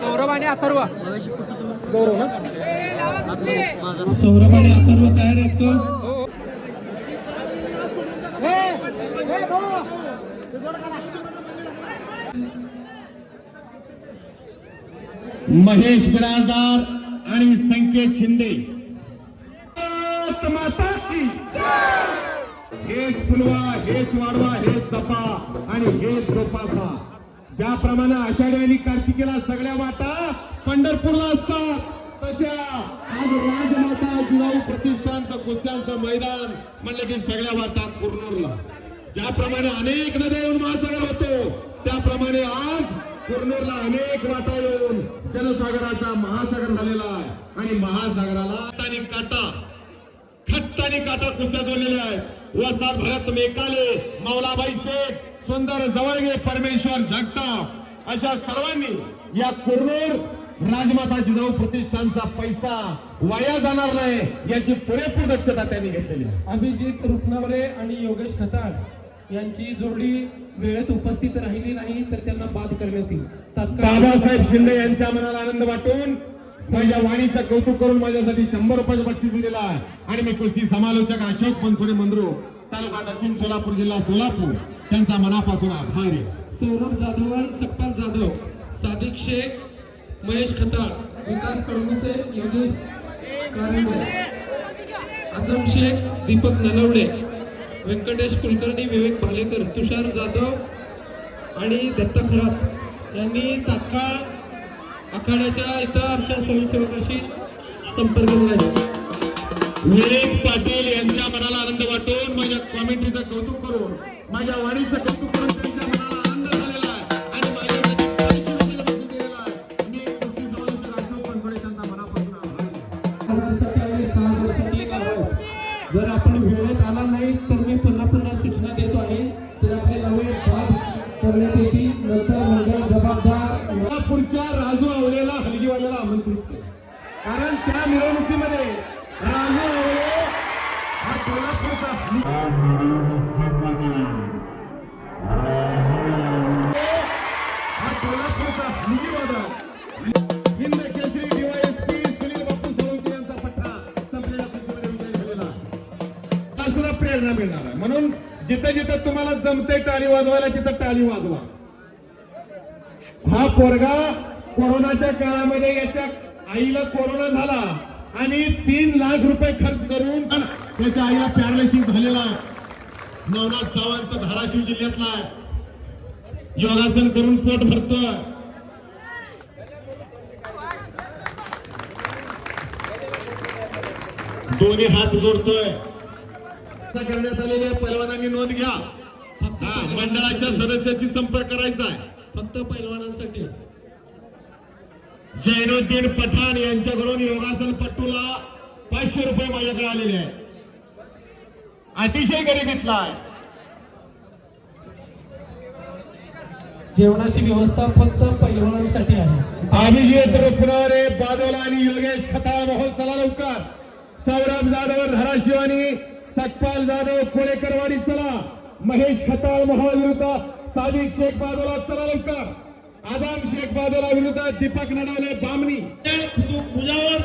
सौरभ आणि अथर्व गौरव ना? सौरभ आणि अथर्व तयार आहेत का? महेश बिराजदार आणि संकेत शिंदे. माता की हेच फुलवा हेच वाढवा हेच जपा आणि हेच जोपासा. ज्याप्रमाणे आषाढी आणि कार्तिकेला सगळ्या वाटा पंढरपूरला असतात. तशा आज राजमाता जिजाऊ प्रतिष्ठानचं कुस्त्यांचं मैदान म्हणलं की सगळ्या वाटा कुरनूरला. ज्याप्रमाणे अनेक नद्या येऊन महासागर होतो त्याप्रमाणे आज कुरनूरला अनेक वाटा येऊन जनसागराचा महासागर झालेला आहे आणि महासागराला आणि काटा खट्ट आणि काटा कुस्त्या जोडलेल्या आहेत. वसार भरत मेकाले मौलाबाई शेख सुंदर जवळगे परमेश्वर जगताप. अशा सर्वांनी या कुरनूर राजमाता जिजाऊ प्रतिष्ठानचा पैसा वाया जाणार नाही याची पुरेपूर दक्षता त्यांनी घेतलेली आहे. अभिजित रुपनवरे आणि योगेश खताळ यांची जोडी वेळेत उपस्थित राहिली नाही तर त्यांना बाद करण्यात येईल. बाबासाहेब शिंदे यांच्या मनाला आनंद वाटून माझ्या वाणीचं कौतुक करून माझ्यासाठी शंभर रुपयाचं बक्षीस दिलेलं आहे. आणि मी कुस्ती समालोचक अशोक बनसोडे मंद्रू तालुका दक्षिण सोलापूर जिल्हा सोलापूर. त्यांचा मनापासून आभार. आहे सौरभ जाधव सप्पाल जाधव सादिक शेख महेश खताळ. विकास कडमुसे योगेश कारंडे. आझम शेख दीपक नलवडे व्यंकटेश कुलकर्णी विवेक भालेकर तुषार जाधव आणि दत्ता खरात. यांनी तात्काळ आखाड्याच्या इथं आमच्या स्वयंसेवकाशी संपर्क करायचा विनीत पाटील यांच्या मनाला आनंद वाटून माझ्या कॉमेंट्रीचं कौतुक करून माझ्या वाणीचं कौतुक करून त्यांच्या मनाला जिथं जिथं तुम्हाला जमते टाळी वाजवायला तिथं टाळी वाजवा. हा पोरगा कोरोनाच्या काळामध्ये याच्या आईला कोरोना झाला आणि तीन लाख रुपये खर्च करून त्याच्या आईला पॅरालिसिस झालेला. आहे नवनाथ सावंत धाराशिव जिल्ह्यातला आहे. योगासन करून पोट भरतोय. दोन्ही हात जोडतोय. करण्यात आलेल्या पैलवानांनी नोंद घ्या. हा मंडळाच्या सदस्याची संपर्क करायचा आहे. फक्त पैलवानांसाठी. जैनुद्दीन पठाण यांच्याकडून योगासन पट्टूला पाचशे रुपये माझ्याकडे आलेले आहे अतिशय गरिबीतला आहे. जेवणाची व्यवस्था फक्त पैलवानांसाठी आहे. अभिजित रुपनवरे बादोला आणि योगेश खताळ मोहोळ चला लवकर. सौरभ जाधव धाराशिव आणि सतपाल जाधव कोळेकरवाडी चला. महेश खताळ महाविरुद्ध विरुद्ध सादिक शेख बादोला चला लवकर. आदाम शेख बादोला विरुद्ध दीपक नडावले बामणी. मुजावर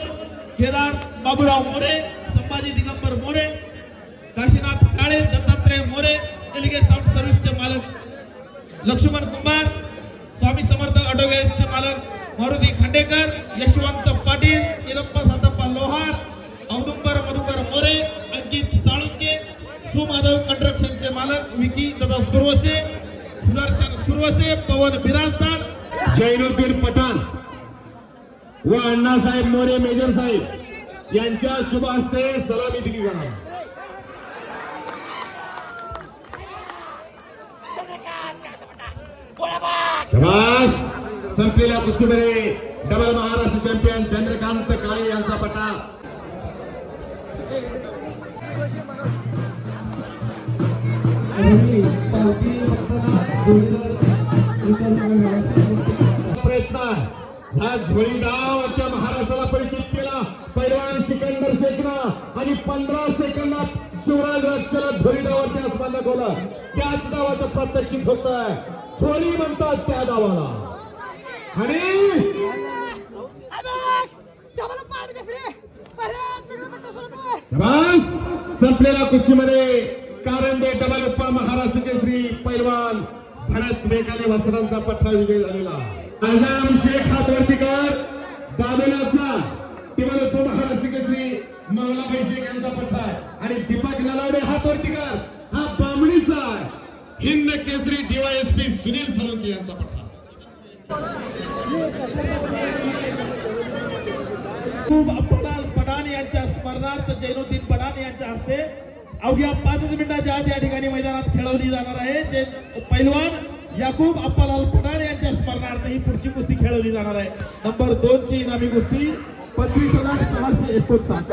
केदार बाबूराव मोरे संभाजी दिगंबर मोरे काशीनाथ काळे दत्तात्रय मोरे एलिगे साऊंड सर्व्हिसचे मालक लक्ष्मण कुंभार स्वामी समर्थ ऑटोगेटचे मालक मारुती खांडेकर यशवंत पाटील इरप्पा सातप्पा लोहार औदुंबर मधुकर मोरे सुमाधव कंस्ट्रक्शनचे मालक विकी दादा सुरवसे सुदर्शन सुरवसे पवन बिराजदार. जैनुद्दीन पठाण व अण्णासाहेब मोरे मेजर साहेब यांच्या शुभ हस्ते सलामी दिली जाणार. संपलेल्या कुस्तीमध्ये डबल महाराष्ट्र चॅम्पियन चंद्रकांत काळे यांचा पटा पावती प्रयत्न. हा झोळी डाव त्या महाराष्ट्राला परिचित केला. पैलवान सिकंदर शेखनं आणि पंधरा सेकंदात शिवराज रक्षला झोळी डावावरती आसमान दाखवलं. त्याच डावाचं प्रात्यक्षिक होत आहे झोळी म्हणतात त्या डावाला आणि संपलेल्या कुस्तीमध्ये. कारंदे डबल महाराष्ट्र केसरी पैलवान भरत मेघाले वस्त्रांचा पठ्ठा विजय झालेला. आझाम शेख हातवर्तीकर दादोलाचा टिबल उप महाराष्ट्र केसरी मौलाबाई शेख यांचा पठ्ठा आहे. आणि दीपक नलावडे हातवर्तीकर हा बामणीचा आहे. हिंद केसरी डीवायएसपी सुनील सोलंकी यांचा पठ्ठा. खूप अप्पालाल पठाण यांच्या स्मरणार्थ जैनुद्दीन पठाण यांच्या हस्ते अवघ्या पाचच मिनिटाच्या आज या ठिकाणी मैदानात खेळवली जाणार आहे. जे पैलवान याकूब अप्पालाल पठाण यांच्या स्मरणार्थ ही पुढची कुस्ती खेळवली जाणार आहे. नंबर दोन ची इनामी कुस्ती पंचवीस हजार सहाशे एकोणसाठ.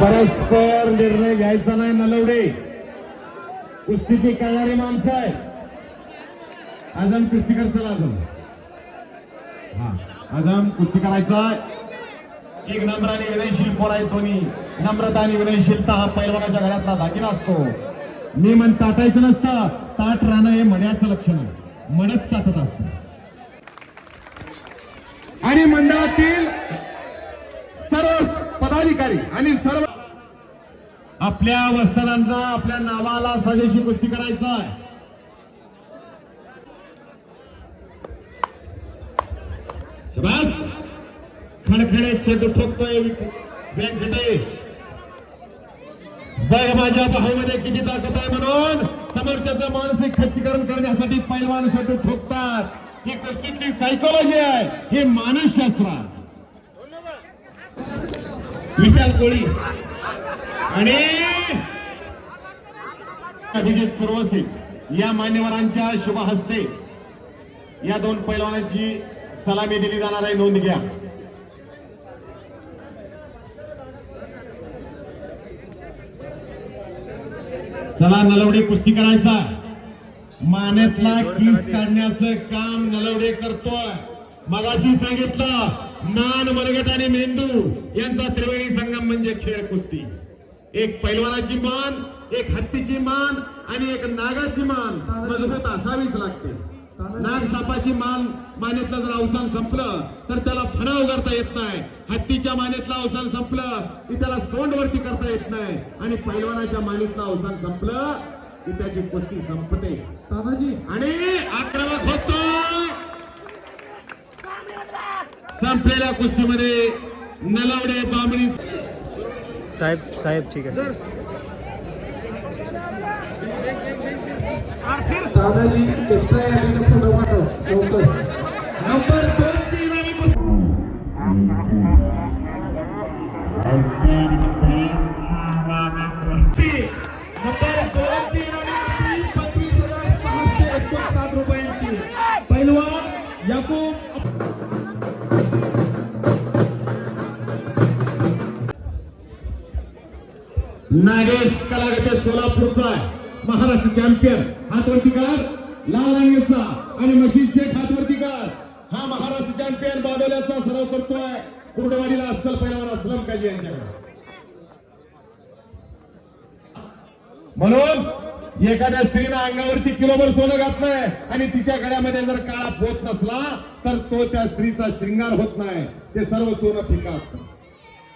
परस्पर निर्णय घ्यायचा नाही नलवडे कुस्तीची कळणारी माणसं आहे आजम कुस्ती कर चला हा. आजम कुस्ती करायचा एक नम्राने विनयशील पोर दोन्ही नम्रता आणि विनयशीलता हा पैलवानाच्या गळ्यातला दागिना असतो. मी म्हण ताटायचं नसतं. ताट राहणं हे मण्याचं लक्षण आहे. मनच ताटत असतं. आणि मंडळातील सर्व पदाधिकारी आणि सर्व आपल्या वस्त्रांना आपल्या नावाला स्वदेशी कुस्ती करायचा आहे बस. खणखणीत चेंडू ठोकतोय व्यंकटेश. बघ माझ्या भाऊमध्ये किती ताकद आहे म्हणून समोरच्याचं मानसिक खच्चीकरण करण्यासाठी पैलवान चेंडू ठोकतात. ही कुस्तीतली सायकोलॉजी आहे हे मानसशास्त्र आहे. विशाल कोळी आणि अभिजित सुरवसे या मान्यवरांच्या शुभ हस्ते या दोन पैलवानांची सलामी दिली जाणार आहे नोंद घ्या. चला नलवडे कुस्ती करायचा मानेतला किस काढण्याचं काम नलवडे करतोय. मगाशी सांगितलं मान मनगट आणि मेंदू यांचा त्रिवेणी संगम म्हणजे खेळ कुस्ती. एक पैलवानाची मान एक हत्तीची मान आणि एक नागाची मान. मजबूत असावीच लागते. नाग सापाची मान मानेतलं जर अवसान संपलं तर त्याला फणा उगारता येत नाही. हत्तीच्या मानेतलं अवसान संपलं की त्याला सोंड वरती करता येत नाही. आणि पैलवानाच्या मानेतलं अवसान संपलं की त्याची कुस्ती संपते. दादाजी आणि आक्रमक होतो. संपलेल्या कुस्तीमध्ये नलवडे बांबडी साहेब साहेब ठीक आहे. दादाजी एक्स्ट्रा यादीचा फोटो पाठव. लवकर. चॅम्पियन हातवरती कर. लाल रांगेचा आणि मशीद शेख हातवरती कर. हा महाराष्ट्र चॅम्पियन बादवल्याचा सराव करतोय. कुर्डवाडीला अस्सल पैलवान असलम काजी यांच्याकडे. म्हणून एखाद्या स्त्रीनं अंगावरती किलोभर सोनं घातलंय आणि तिच्या गळ्यामध्ये जर काळा पोत नसला तर तो त्या स्त्रीचा श्रृंगार होत नाही. ते सर्व सोनं फिका असतं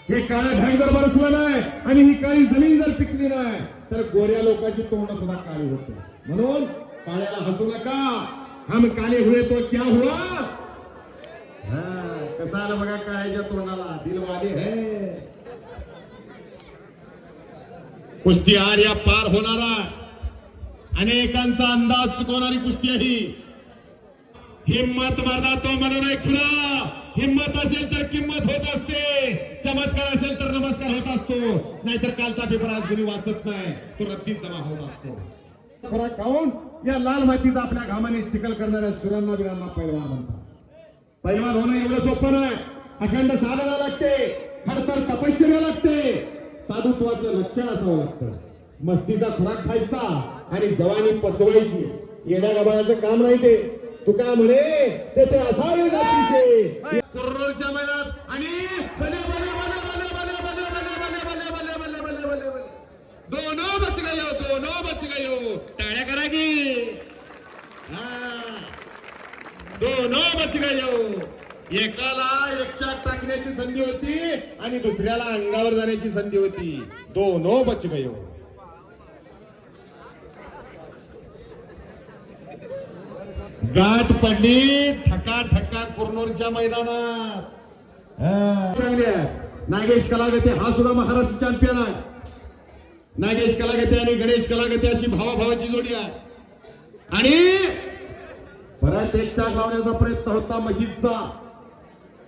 हे काळं ढग जर बरसलं नाही आणि ही काळी जमीन जर पिकली नाही तर गोऱ्या लोकांची तोंड सुद्धा काळी होते. म्हणून काळ्याला हसू नका. हम काले हुए तो क्या हुआ? हा, कसा आला बघा काळ्याच्या तोंडाला? दिलवाले है. कुस्ती आर या पार होणारा. अनेकांचा अंदाज चुकवणारी कुस्ती आहे ही हिम्मत मरदा तो म्हणून नाही खुला. हिम्मत असेल तर किंमत होत असते. चमत्कार असेल तर नमस्कार होत असतो. नाहीतर कालचा पेपर आज कोणी वाचत नाही. तो रत्तीत जमा होत असतो. खरा खाऊन या लाल मातीचा आपल्या घामाने चिखल करणाऱ्या सुरांना वीरांना पैलवान म्हणतात. पैलवान होणं एवढं सोपं नाही. अखंड साधना लागते. खडतर तपश्चर्या लागते. साधुत्वाचं लक्षण असावं लागतं. मस्तीचा खुराक खायचा आणि जवानी पचवायची. येण्या गबाळाचं काम नाही ते. तू काय म्हणे ते ते असावे जातीचे करोडच्या मैदानात आणि भले भले भले भले भले भले भले भले भले भले भले भले भले भले दोनो बच गयो दोनो बच गयो टाळ्या करा की दोनो बच गयो एकाला एकच्या टाकण्याची संधी होती आणि दुसऱ्याला अंगावर जाण्याची संधी होती दोनो बच गयो गाठ पडली ठका थका कुरनूरच्या मैदानात. चांगली आहे. नागेश कलागते हा सुद्धा महाराष्ट्र चॅम्पियन आहे. नागेश कलागते आणि गणेश कलागते अशी भावाभावाची जोडी आहे. आणि परत एक चाक लावण्याचा प्रयत्न होता मशीदचा.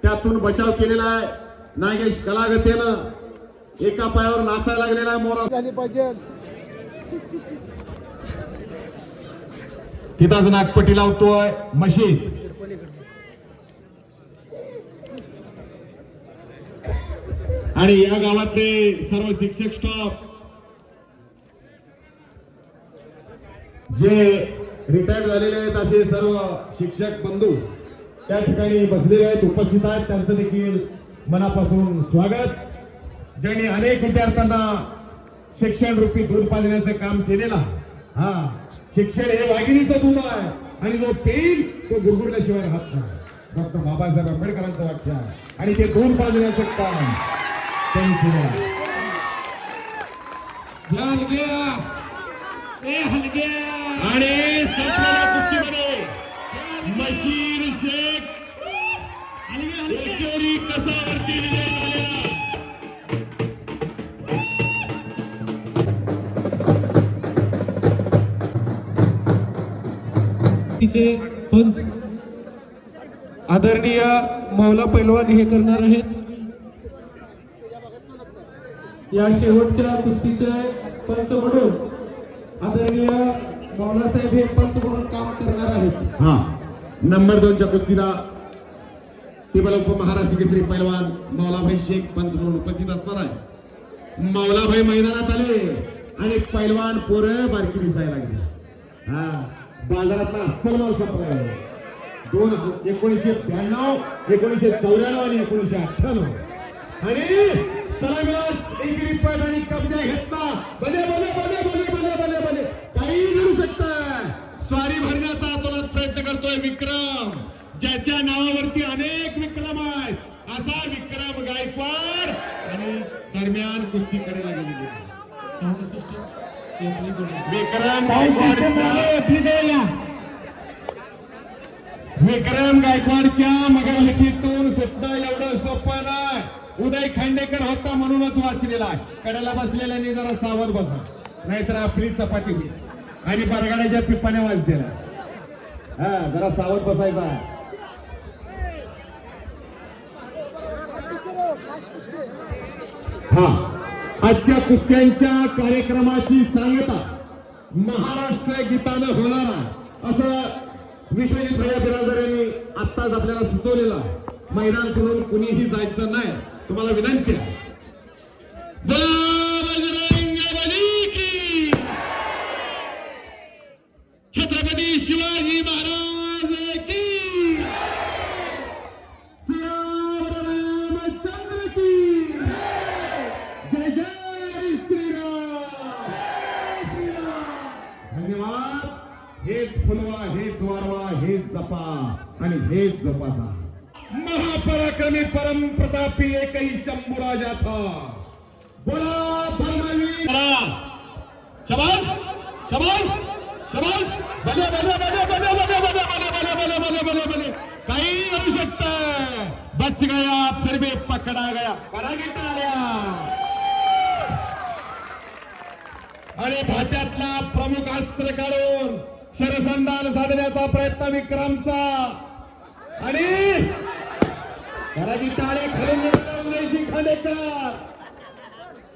त्यातून बचाव केलेला आहे नागेश कलागतेनं. एका पायावर नाचायला लागलेला आहे मोरा. झाली पाहिजे. तिथंच नागपटी लावतोय. मशीद आणि या गावातले सर्व शिक्षक स्टाफ जे रिटायर झालेले आहेत असे सर्व शिक्षक बंधू त्या ठिकाणी बसलेले आहेत उपस्थित आहेत. त्यांचं देखील मनापासून स्वागत. ज्यांनी अनेक विद्यार्थ्यांना शिक्षण रूपी दूध पाजण्याचं काम केलेलं हा. शिक्षण हे वाघिणीचं दूध आहे. आणि जो पेईल तो गुरगुरल्याशिवाय राहत नाही. डॉक्टर बाबासाहेब आंबेडकरांचं वाक्य आहे. आणि ते दूध पाजण्याचं काम. त्यांनी केलं. आणि मशीन शेख. कसावरती तिचे पंच आदरणीय मौला पैलवान हे करणार आहेत. या शेवटच्या कुस्तीचे पंच म्हणून आदरणीय मौलासाहेब हे पंच म्हणून काम करणार आहेत. हा नंबर दोनच्या कुस्तीला टेबल उप महाराष्ट्र केसरी पैलवान मौलाभाई शेख पंच म्हणून उपस्थित असणार आहे मौलाभाई मैदानात आले आणि पैलवान पोरं बारकी दिसायला लागले. हा. बाजारातला अस्सल माल संपलाय. दोन एकोणीसशे ब्याण्णव एकोणीसशे चौऱ्याण्णव आणि एकोणीसशे अठ्ठ्याण्णव. आणि सलामीलाच एकेरी पद आणि कब्जा घेतला. बने बने बने बने बने बने बने काही करू शकताय. स्वारी भरण्याचा आतोनात प्रयत्न करतोय विक्रम. ज्याच्या नावावरती अनेक विक्रम आहेत. असा विक्रम गायकवाड आणि दरम्यान कुस्तीकडे लागलेली आहे. विक्रम गायकवाडच्या विक्रम गायकवाडच्या मगरहतीतून सुटणं एवढं सोपं नाही. उदय खांडेकर होता म्हणूनच वाचलेला आहे. कडेला बसलेल्यांनी जरा सावध बसा. नाहीतर आपली चपाती होईल. आणि बरगाड्याच्या पिपाने वाजतेला. हा जरा सावध बसायचा हा. आजच्या कुस्त्यांच्या कार्यक्रमाची सांगता महाराष्ट्र गीतानं होणार आहे असं विश्वजित भैया बिराजदार यांनी आत्ताच आपल्याला सुचवलेलं मैदान सोडून कुणीही जायचं नाही. तुम्हाला विनंती आहे. छत्रपती शिवाजी महाराज की सियावर रामचंद्र की जय जय श्रीराम धन्यवाद हेच फुलवा हेच वाढवा हेच जपा आणि हेच जपासा महापराक्रमी परम प्रतापी एकही शंभूराजा था बोला धर्मवीर शबास शबास शबास बने बने बने बने बने बने बने बने बने बने बने बने काही होऊ शकत बच गया फिर भी पकडा गया परागित आल्या आणि भात्यातला प्रमुख अस्त्र काढून शरसंधान साधण्याचा प्रयत्न विक्रमचा. आणि घराची टाळे खरं निघाला उदयशी खांडेकर.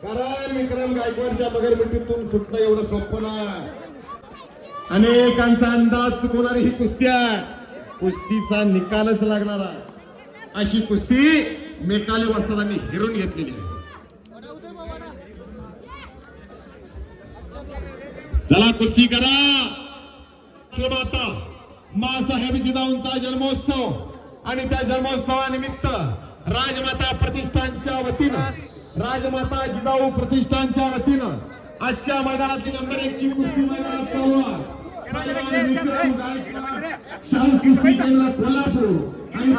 कारण विक्रम गायकवाडच्या मगरमिट्टीतून सुटणं एवढं सोपं नाही. अनेकांचा अंदाज चुकवणारी ही कुस्ती आहे. कुस्तीचा निकालच लागणार अशी कुस्ती मेकाले वस्तादांनी हिरून घेतलेली आहे. चला कुस्ती करा. माता मासाहेब जिजाऊंचा जन्मोत्सव आणि त्या जन्मोत्सवानिमित्त राजमाता प्रतिष्ठानच्या वतीनं राजमाता जिजाऊ प्रतिष्ठानच्या वतीनं आजच्या मैदानातली नंबर एक ची कुस्ती मैदानात चालू आहे. शाहू कुस्ती केंद्र कोल्हापूर आणि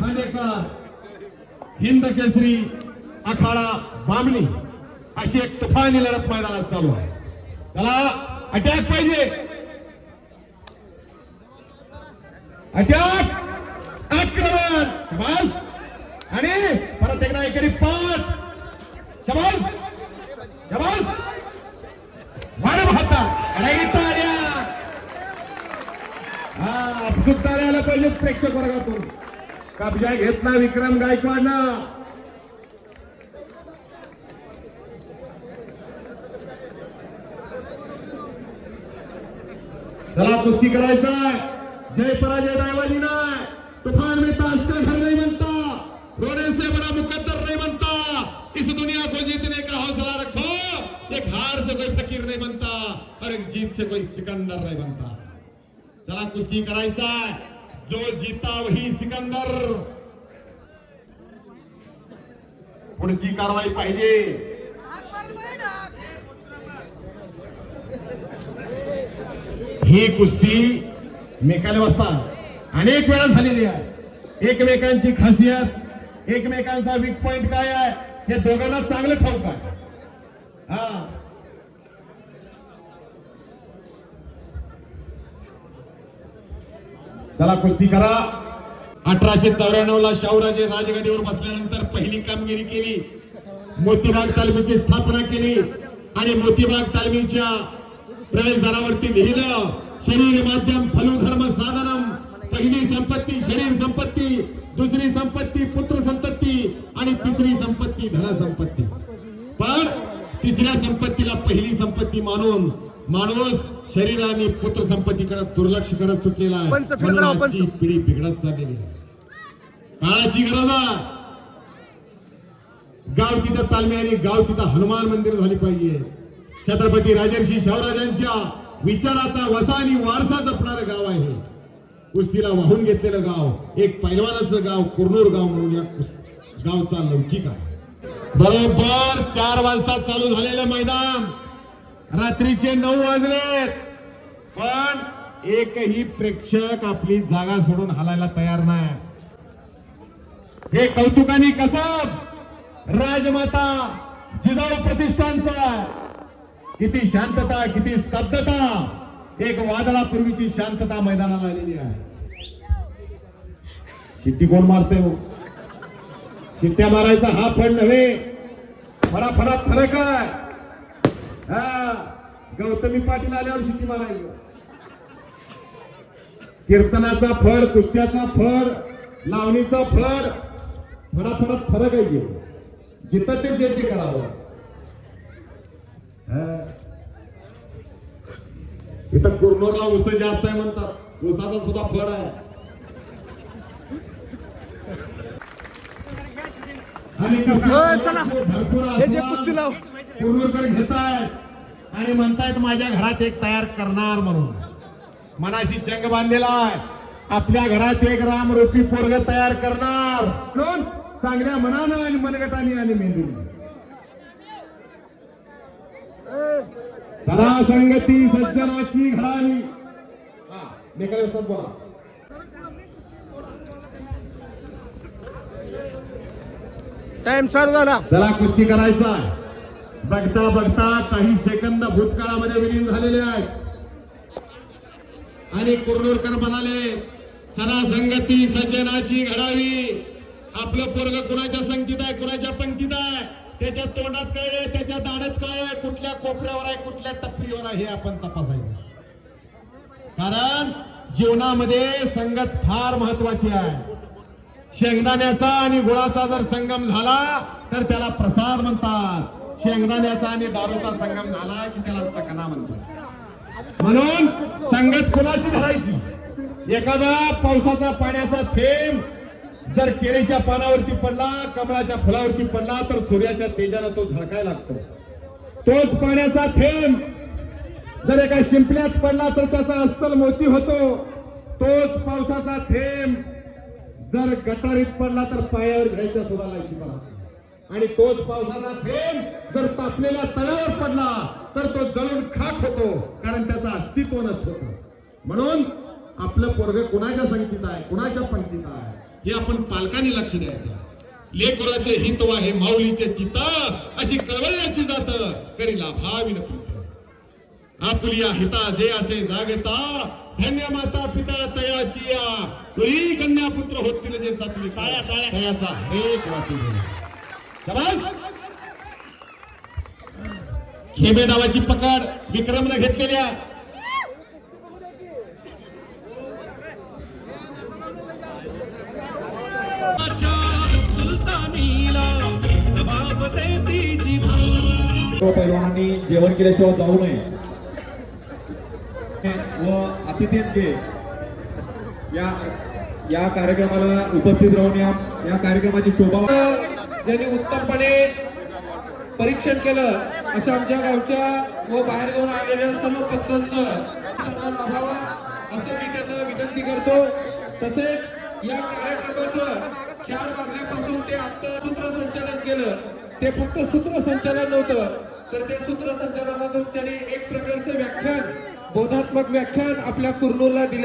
खांडेकर. हिंद केसरी अखाडा बामणी अशी एक तुफानी लढत मैदानात चालू आहे. चला अटॅक पाहिजे. अटॅक आक्रमण शबास. आणि परत एकदा एकरी पाच शबास शबास. वाढ भाता अडागी ताड्या हा अपसुकता आला पाहिजे प्रेक्षक वर्गातून. कब्जा घेतला विक्रम गायकवाडनं चला कुस्ती करायचा जय पराजय दायवानी नाही तूफ़ान में ताश का घर नहीं बनता। रोने से बड़ा मुकद्दर नहीं बनता। इस दुनिया को जीतने का हौसला रखो। एक हार से कोई फकीर नहीं बनता और एक जीत से कोई सिकंदर नहीं बनता। चला कुस्ती करायचा जो जीता वही सिकंदर। पुढची कारवाई पाहिजे। ही कुस्ती मेकाले बसता. अनेक वेळा झालेली आहे. एकमेकांची खासियत एकमेकांचा वीक पॉइंट काय आहे हे दोघांना चांगलं ठाऊक आहे. हा. चला कुस्ती करा. अठराशे चौऱ्याण्णव ला शाहूराजे राजगादीवर बसल्यानंतर पहिली कामगिरी केली. मोतीबाग तालमीची स्थापना केली. आणि मोतीबाग तालमीच्या प्रवेशद्वारावरती लिहिलं शरीर माध्यम फलू धर्म साधनम पहिली संपत्ती शरीर संपत्ती दुसरी संपत्ती पुत्र संपत्ती आणि तिसरी संपत्ती धन संपत्ती. पण तिसऱ्या संपत्तीला पहिली संपत्ती मानून माणूस शरीर आणि पुत्र संपत्तीकडे दुर्लक्ष करत चुकलेला आहे. पिढी बिघडत चाललेली आहे. काळाची गरज आहे. गाव तिथं तालमी आणि गाव तिथं हनुमान मंदिर झाली पाहिजे. छत्रपती राजर्षी शाहराजांच्या विचाराचा वसा आणि वारसा जपणारं गाव आहे कुस्तीला वाहून घेतलेलं गाव एक पैलवानाचं गाव कुरनूर गाव म्हणून या गावचा लौकिक आहे. बरोबर चार वाजता चालू झालेलं मैदान. रात्रीचे नऊ वाजले पण एकही प्रेक्षक आपली जागा सोडून हलायला तयार नाही. हे कौतुकाने कसब राजमाता जिजाऊ प्रतिष्ठानचा किती शांतता किती स्तब्धता. एक वादळापूर्वीची शांतता मैदानाला आलेली आहे. शिट्टी कोण मारते हो? शिट्ट्या मारायचा हा फड नव्हे. फराफरात फरक आहे. हा गौतमी पाटील आल्यावर शिट्टी मारायचं. कीर्तनाचा फड कुस्त्याचा फड लावणीचा फड फराफरात फरक आहे जिथं ते जे ते करावं. इथं कुरनूरला उस जास्त आहे म्हणतात. उसाचा सुद्धा फळ आहे. आणि. भरपूर लाव. कुरनूरकर घेतायत आणि म्हणतायत माझ्या घरात एक तयार करणार म्हणून. मनाशी जंग बांधलेला आहे. आपल्या घरात एक रामरूपी पोरग तयार करणार. कोण? चांगल्या मनानं आणि मनगटाने आणि मेंदूने. सदा संगती सज्जनाची घडाली हा, निकाल असतात बोला. टाइम चालू झाला. चला कुस्ती करायचा बघता बघता काही सेकंद भूतकाळामध्ये विलीन झालेले आहेत. आणि कुरनूरकर म्हणाले सदा संगती सज्जनाची घडावी आपलं पोरग कुणाच्या संगतीत आहे कुणाच्या पंक्तीत आहे? त्याच्या तोंडात काय आहे? त्याच्या दाढत काय आहे? कुठल्या कोपऱ्यावर आहे? कुठल्या टप्पीवर आहे? हे आपण तपासायचं कारण जीवनामध्ये संगत फार महत्वाची आहे. शेंगदाण्याचा आणि गुळाचा जर संगम झाला तर त्याला प्रसाद म्हणतात. शेंगदाण्याचा आणि दारूचा संगम झाला की त्याला चकना म्हणतात. म्हणून संगत कुणाची धरायची? एखादा पावसाचा पाण्याचा थेंब जर केळीच्या पानावरती पडला कमळाच्या फुलावरती पडला तर सूर्याच्या तेजानं तो झळकायला लागतो. तोच पाण्याचा थेंब. जर एका शिंपल्यात पडला तर त्याचा अस्सल मोती होतो. तोच पावसाचा थेंब. जर गटारीत पडला तर पायावर घ्यायच्या सुद्धा लायकीचा आणि तोच पावसाचा थेंब. जर तापलेल्या तळ्यावर पडला तर तो जळून खाक होतो कारण त्याचं अस्तित्व नष्ट म्हणून आपलं पोरग कुणाच्या संगतीत आहे? कुणाच्या पंक्तीत आहे? हे आपण पालकांनी लक्ष द्यायचं. लेकराचे हित हे माऊलीचे चित्त अशी कळवळण्याची जात करी लाभाविन प्रीत. आपुलिया हिता जे असे जागता धन्य माता पिता तयाची या पुरी कन्या पुत्र होतील जे सात्विक तयाचा एक वाटी शबास! खेबे नावाची पकड विक्रमनं घेतलेल्या पैलवानांनी जेवण केल्याशिवाय जाऊ नये. व अतिथींचे या या कार्यक्रमाला उपस्थित राहून या या कार्यक्रमाची शोभा ज्यांनी उत्तमपणे परीक्षण केलं अशा आमच्या गावच्या व बाहेर जाऊन आलेल्या सर्व पक्षांचं असं मी त्यांना विनंती करतो. तसेच या कार्यक्रमाचं चार वाजल्यापासून ते आता सूत्रसंचालन केलं. ते फक्त सूत्रसंचालन नव्हतं तर ते सूत्रसंचालनातून त्यांनी एक प्रकारचं व्याख्यान बोधात्मक व्याख्यान आपल्या कुर्नूलला दिले.